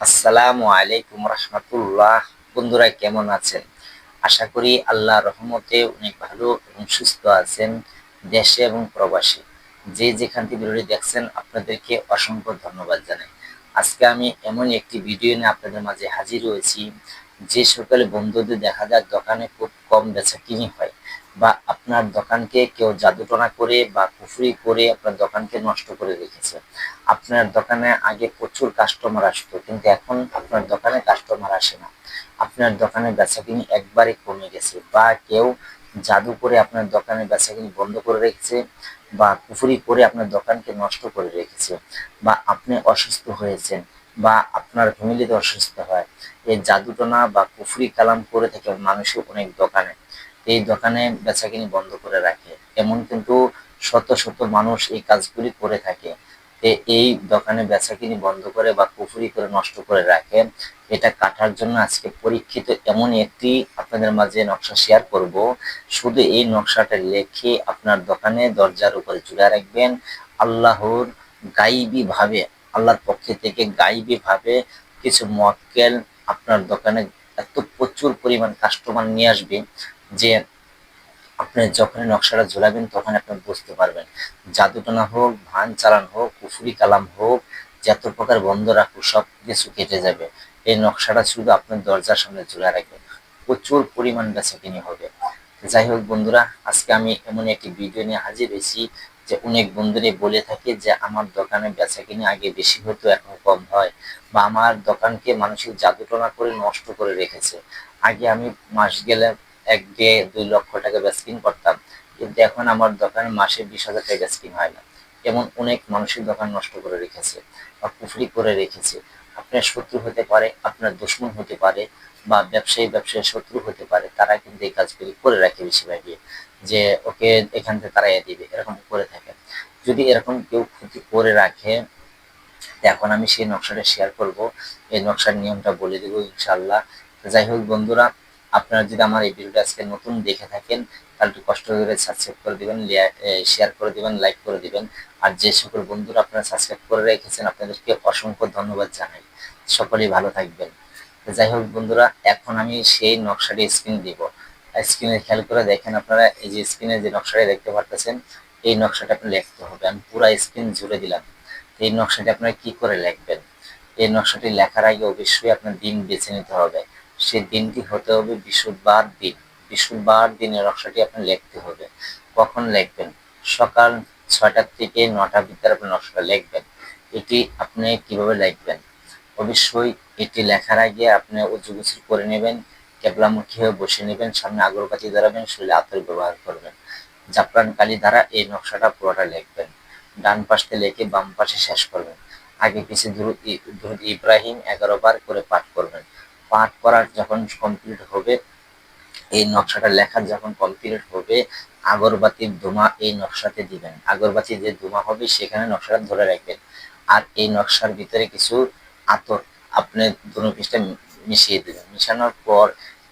আসসালামু আলাইকুম রহমতুল্লাহ। বন্ধুরা, কেমন আছেন? আশা করি আল্লাহ রহমতে অনেক ভালো এবং সুস্থ আছেন দেশে এবং প্রবাসী। যে যেখান থেকে ভিডিওটি দেখছেন, আপনাদেরকে অসংখ্য ধন্যবাদ জানাই। আজকে আমি এমন একটি ভিডিও নিয়ে আপনাদের মাঝে হাজির হয়েছি। যে সকল বন্ধুদের দেখা যায়, দোকানে খুব কম বেচা কিনি হয়। বা আপনার দোকানকে কেউ জাদুটনা করে বা কুফরি করে আপনার দোকানকে নষ্ট করে রেখেছে। আপনার দোকানে আগে প্রচুর কাস্টমার আসতো, কিন্তু এখন আপনার দোকানে কাস্টমার আসে না। আপনার দোকানে বেচাকিনি একবারে কমে গেছে বা কেউ জাদু করে আপনার দোকানে বেচাকিনি বন্ধ করে রেখেছে বা কুফুরি করে আপনার দোকানকে নষ্ট করে রেখেছে বা আপনি অসুস্থ হয়েছেন বা আপনার ফ্যামিলিতে অসুস্থ হয়। এই জাদুটনা বা কুফুরি কালাম করে থাকে মানুষের অনেক দোকানে। এই দোকানে বেচাকিনি বন্ধ করে রাখে। এমন কিন্তু শত শত মানুষ এই কাজগুলি করে থাকে। এই দোকানে বেচাকিনি বন্ধ করে বা কুফুরি করে নষ্ট করে রাখে। এটা কাটার জন্য আজকে পরীক্ষিত এমন একটি আপনাদের মাঝে নকশা শেয়ার করব। শুধু এই নকশাটা লেখে আপনার দোকানে দরজার উপরে জুড়ে রাখবেন। আল্লাহর গাইবি ভাবে, আল্লাহর পক্ষে থেকে গাইবি ভাবে কিছু মক্কেল আপনার দোকানে এত প্রচুর পরিমাণ কাস্টমার নিয়ে আসবে। যে আপনি যখন নকশাটা ঝোলাবেন, তখন আপনি বুঝতে পারবেন। জাদুটনা হোক, ভান চালান হোক, কুফুরি কালাম হোক, যত প্রকার বন্ধ রাখুক সব কিছু কেটে যাবে। এই নকশাটা শুধু আপনার দরজার সামনে ঝুলে রাখবেন প্রচুর পরিমাণ বেচা কিনে হবে। যাই হোক বন্ধুরা, আজকে আমি এমন একটি ভিডিও নিয়ে হাজির হয়েছি যে অনেক বন্ধুরে বলে থাকে যে, আমার দোকানে বেচা কিনে আগে বেশি হতো, এখন কম হয়। বা, আমার দোকানকে মানুষের জাদুটনা করে নষ্ট করে রেখেছে। আগে আমি মাস গেলে এক দিয়ে দুই লক্ষ টাকা বেচকিন করতাম। কিন্তু এখন আমার দোকানে মাসে বিশ হাজার টাকা বেচকিন হয় না। এমন অনেক মানুষের দোকান নষ্ট করে রেখেছে বা কুফরি করে রেখেছে। আপনার শত্রু হতে পারে, আপনার দুশ্মন হতে পারে বা ব্যবসায়ী ব্যবসায়ী শত্রু হতে পারে, তারা কিন্তু এই কাজগুলি করে রাখে বেশিরভাগই। যে ওকে এখান থেকে তারাই দিবে, এরকম করে থাকে। যদি এরকম কেউ ক্ষতি করে রাখে এখন আমি সেই নকশাটা শেয়ার করব। এই নকশার নিয়মটা বলে দেবো ইনশাল্লাহ যাই হোক বন্ধুরা আপনারা যদি আমার এই ভিডিওটা আজকে নতুন দেখে থাকেন, তাহলে একটু কষ্ট করে সাবস্ক্রাইব করে দিবেন শেয়ার করে দিবেন লাইক করে দিবেন। আর যে সকল বন্ধুরা আপনারা সাবস্ক্রাইব করে রেখেছেন, আপনাদেরকে অসংখ্য ধন্যবাদ জানাই। সকলেই ভালো থাকবেন। যাই হোক বন্ধুরা, এখন আমি সেই নকশাটি স্ক্রিন দিব। স্ক্রিনে খেয়াল করে দেখেন আপনারা, এই যে স্ক্রিনে যে নকশাটি দেখতে পারতেছেন, এই নকশাটা আপনি লিখতে হবে। আমি পুরা স্ক্রিন জুড়ে দিলাম। এই নকশাটি আপনারা কি করে লিখবেন? এই নকশাটি লেখার আগে অবশ্যই আপনার দিন বেছে নিতে হবে। সে দিনটি হতে হবে বিশুদ্ধবার দিন। বিশুদ্ধবার দিনের নকশাটি আপনি লিখতে হবে। কখন লিখবেন? সকাল ছয়টার থেকে নটার ভিতরে আপনি নকশাটা লিখবেন। এটি আপনি কীভাবে লিখবেন? অবশ্যই এটি লেখার আগে আপনি গুছু করে নেবেন, কেবলামুখী হয়ে বসে নেবেন, সামনে আগরবাতি ধরাবেন শরীরে আতর ব্যবহার করবেন। জাফরান কালি দ্বারা এই নকশাটা পুরোটা লিখবেন। ডান পাশে লেখে বাম পাশে শেষ করবেন। আগে পিছিয়ে দুরুদ ইব্রাহিম এগারো বার করে পাঠ করবেন। পাঠ করার যখন কমপ্লিট হবে, এই নকশাটা লেখার যখন কমপ্লিট হবে আগরবাতির ধোঁয়া এই নকশাতে দিবেন। আগরবাতি যে ধোঁয়া হবে, সেখানে নকশাটা ধরে রাখবেন। আর এই নকশার ভিতরে কিছু আতর আপনি দুনো পিসটা মিশিয়ে দেবেন। মিশানোর পর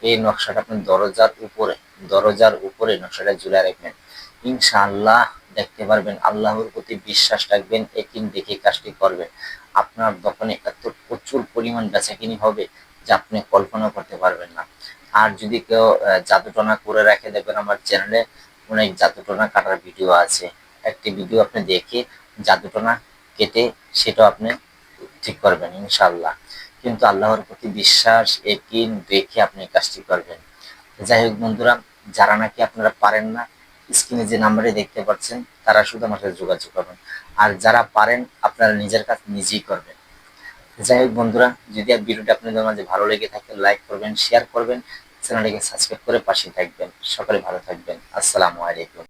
এই নকশাটা আপনি দরজার উপরে দরজার উপরে নকশাটা ঝুলে রাখবেন। ইনশাআল্লাহ দেখতে পারবেন, আল্লাহর প্রতি বিশ্বাস রাখবেন, একিন দেখে কাজটি করবেন। আপনার দোকানে এত প্রচুর পরিমাণ বেচাকিনি হবে যা আপনি কল্পনা করতে পারবেন না। আর যদি কেউ জাদুটনা করে রাখে দেখবেন আমার চ্যানেলে, অনেক জাদুটনা কাটার ভিডিও আছে। একটি ভিডিও আপনি দেখে জাদুটনা কেটে সেটাও আপনি ঠিক করবেন ইনশাল্লাহ কিন্তু আল্লাহর প্রতি বিশ্বাস একিন রেখে আপনি কাজটি করবেন। যাই হোক বন্ধুরা, যারা নাকি আপনারা পারেন না, স্ক্রিনে যে নাম্বারে দেখতে পাচ্ছেন, তারা শুধু আমার সাথে যোগাযোগ করবেন আর যারা পারেন, আপনারা নিজের কাজ নিজেই করবেন। যাই হোক বন্ধুরা, যদি ভিডিওটা আপনাদের মাঝে ভালো লেগে থাকে লাইক করবেন শেয়ার করবেন চ্যানেলটিকে সাবস্ক্রাইব করে পাশে থাকবেন। সকলে ভালো থাকবেন। আসসালামু আলাইকুম।